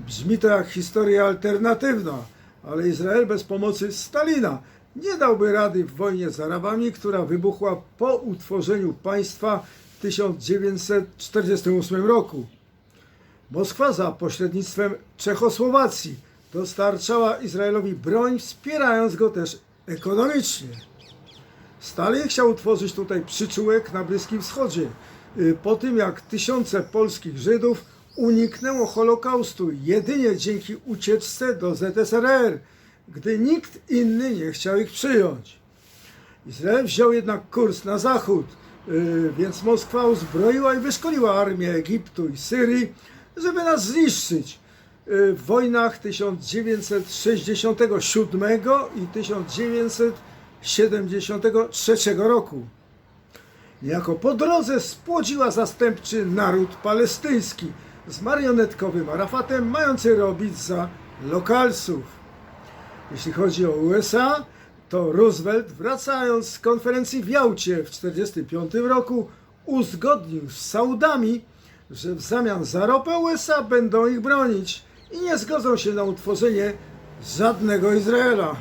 Brzmi to jak historia alternatywna, ale Izrael bez pomocy Stalina nie dałby rady w wojnie z Arabami, która wybuchła po utworzeniu państwa w 1948 roku. Moskwa za pośrednictwem Czechosłowacji dostarczała Izraelowi broń, wspierając go też ekonomicznie. Stalin chciał utworzyć tutaj przyczółek na Bliskim Wschodzie. y, Po tym jak tysiące polskich Żydów uniknęło Holokaustu jedynie dzięki ucieczce do ZSRR, gdy nikt inny nie chciał ich przyjąć. Izrael wziął jednak kurs na zachód, y, więc Moskwa uzbroiła i wyszkoliła armię Egiptu i Syrii, żeby nas zniszczyć. Y, W wojnach 1967 i 1973 roku. Niejako po drodze spłodziła zastępczy naród palestyński z marionetkowym Arafatem, mający robić za lokalsów. Jeśli chodzi o USA, to Roosevelt, wracając z konferencji w Jałcie w 1945 roku, uzgodnił z Saudami, że w zamian za ropę USA będą ich bronić i nie zgodzą się na utworzenie żadnego Izraela.